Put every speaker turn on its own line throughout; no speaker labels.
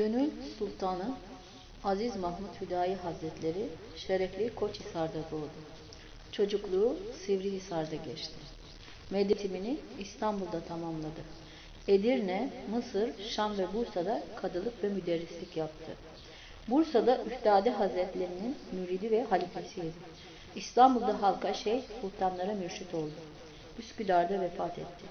Gönül Sultanı Aziz Mahmut Hüdayi Hazretleri şerefli Koçhisar'da doğdu. Çocukluğu Sivrihisar'da geçti. Medretimini İstanbul'da tamamladı. Edirne, Mısır, Şam ve Bursa'da kadılık ve müderrislik yaptı. Bursa'da Üftade Hazretlerinin müridi ve halifesiydi. İstanbul'da halka şeyh, sultanlara mürşit oldu. Üsküdar'da vefat etti.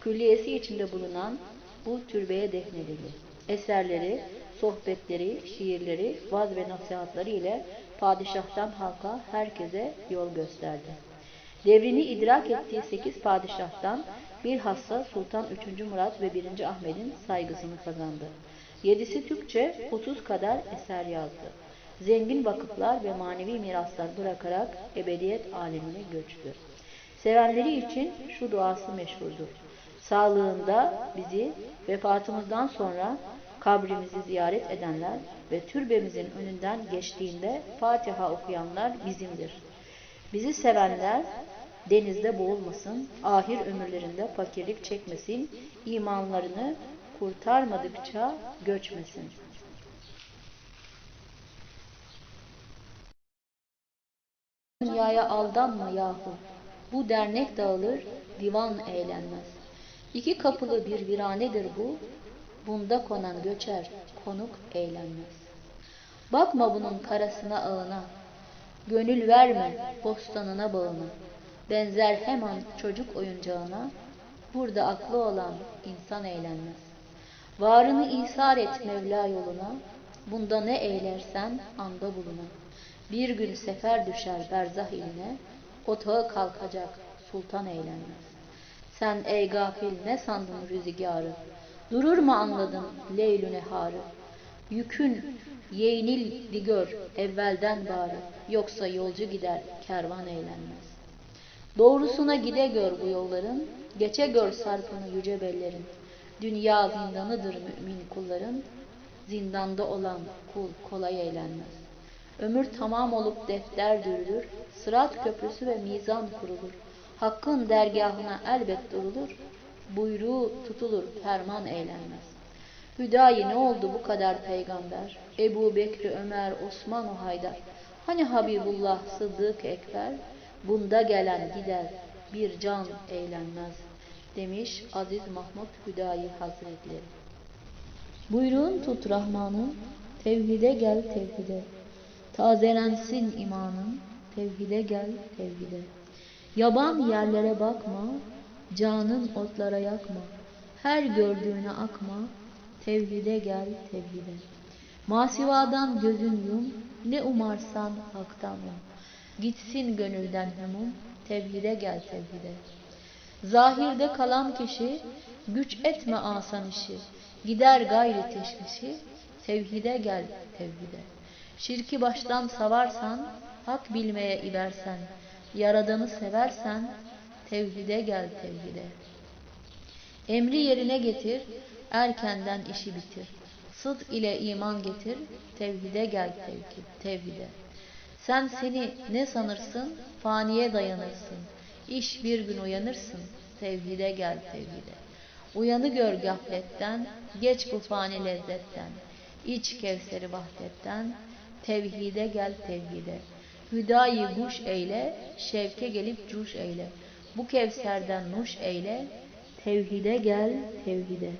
Külliyesi içinde bulunan bu türbeye defnedildi. Eserleri, sohbetleri, şiirleri, vaz ve nasihatları ile padişahtan halka herkese yol gösterdi. Devrini idrak ettiği sekiz padişahtan bilhassa Sultan 3. Murat ve 1. Ahmet'in saygısını kazandı. Yedisi Türkçe, 30 kadar eser yazdı. Zengin vakıflar ve manevi miraslar bırakarak ebediyet alemine göçtü. Sevenleri için şu duası meşhurdur. Sağlığında bizi vefatımızdan sonra kabrimizi ziyaret edenler ve türbemizin önünden geçtiğinde Fatiha okuyanlar bizimdir. Bizi sevenler denizde boğulmasın, ahir ömürlerinde fakirlik çekmesin, imanlarını kurtarmadıkça göçmesin. Dünyaya aldanma yahu, bu dernek dağılır, divan eğlenmez. İki kapılı bir viranedir bu, bunda konan göçer, konuk eğlenmez. Bakma bunun karasına ağına, gönül verme bostanına bağına. Benzer hemen çocuk oyuncağına, burada aklı olan insan eğlenmez. Varını isar et Mevla yoluna, bunda ne eylersen anda buluna. Bir gün sefer düşer berzah iline, otağı kalkacak sultan eğlenmez. Sen ey gafil ne sandın rüzgarı, durur mu anladın leylü neharı? Yükün yeğnildi gör evvelden bari, yoksa yolcu gider kervan eğlenmez. Doğrusuna gide gör bu yolların, geçe gör sarpını yüce bellerin. Dünya zindanıdır mümin kulların, zindanda olan kul kolay eğlenmez. Ömür tamam olup defter dürülür, sırat köprüsü ve mizan kurulur. Hakkın dergahına elbet durulur, buyruğu tutulur, ferman eğlenmez. Hüdayi ne oldu bu kadar peygamber? Ebu Bekri, Ömer, Osman o Haydar. Hani Habibullah, Sıddık, Ekber? Bunda gelen gider, bir can eğlenmez. Demiş Aziz Mahmud Hüdayi Hazretleri. Buyruğun tut Rahman'ın, tevhide gel tevhide. Tazelensin imanın, tevhide gel tevhide. Yaban yerlere bakma, canın otlara yakma. Her gördüğüne akma, tevhide gel tevhide. Masivadan gözün yum, ne umarsan haktan um. Gitsin gönülden hümum, tevhide gel tevhide. Zahirde kalan kişi, güç etme asan işi. Gider gayri teşvişi, tevhide gel tevhide. Şirki baştan savarsan, hak bilmeye ibersen, Yaradanı seversen, tevhide gel tevhide. Emri yerine getir, erkenden işi bitir. Sıd ile iman getir, tevhide gel tevhide. Sen seni ne sanırsın, faniye dayanırsın. İş bir gün uyanırsın, tevhide gel tevhide. Uyanı gör gafletten, geç bu fani lezzetten. İç kevseri vahdetten, tevhide gel tevhide. Hüdayi guş eyle, şevke gelip cuş eyle. Bu kevserden nuş eyle, tevhide gel tevhide.